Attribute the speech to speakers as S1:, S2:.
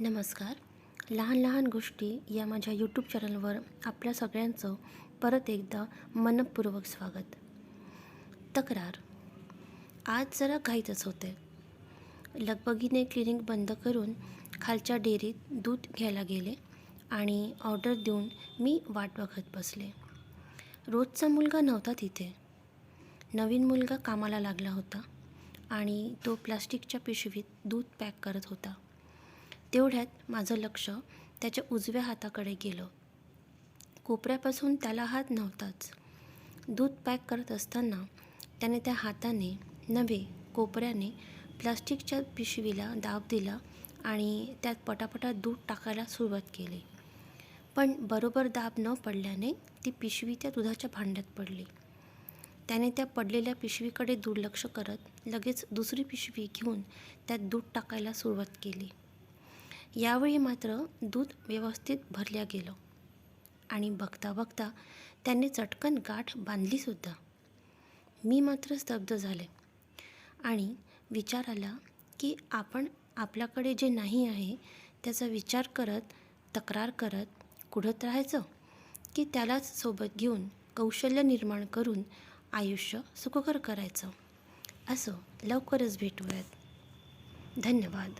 S1: नमस्कार. लहान लहान गोष्टी या माझ्या यूट्यूब चॅनलवर आपल्या सगळ्यांचं परत एकदा मनपूर्वक स्वागत. तक्रार. आज जरा घाईतच होते. लगबगीने क्लिनिक बंद करून खालच्या डेअरीत दूध घ्यायला गेले आणि ऑर्डर देऊन मी वाट बघत बसले. रोजचा मुलगा नव्हता तिथे. नवीन मुलगा कामाला लागला होता आणि तो प्लास्टिकच्या पिशवीत दूध पॅक करत होता. तेवढ्यात माझं लक्ष त्याच्या उजव्या हाताकडे गेलं. कोपऱ्यापासून त्याला हात नव्हताच. दूध पॅक करत असताना त्याने त्या हाताने नव्हे कोपऱ्याने प्लास्टिकच्या पिशवीला दाब दिला आणि त्यात पटापटा दूध टाकायला सुरुवात केली. पण बरोबर दाब न पडल्याने ती पिशवी त्या दुधाच्या भांड्यात पडली. त्याने त्या पडलेल्या पिशवीकडे दुर्लक्ष करत लगेच दुसरी पिशवी घेऊन त्यात दूध टाकायला सुरुवात केली. यावेळी मात्र दूध व्यवस्थित भरल्या गेलं. आणि बघता बघता त्याने चटकन गाठ बांधलीसुद्धा मी मात्र स्तब्ध झाले. आणि विचार आला की आपण आपल्याकडे जे नाही आहे त्याचा विचार करत तक्रार करत कुढत राहायचं? की त्यालाच सोबत घेऊन कौशल्य निर्माण करून आयुष्य सुखकर करायचं? असं लवकरच भेटूयात. धन्यवाद.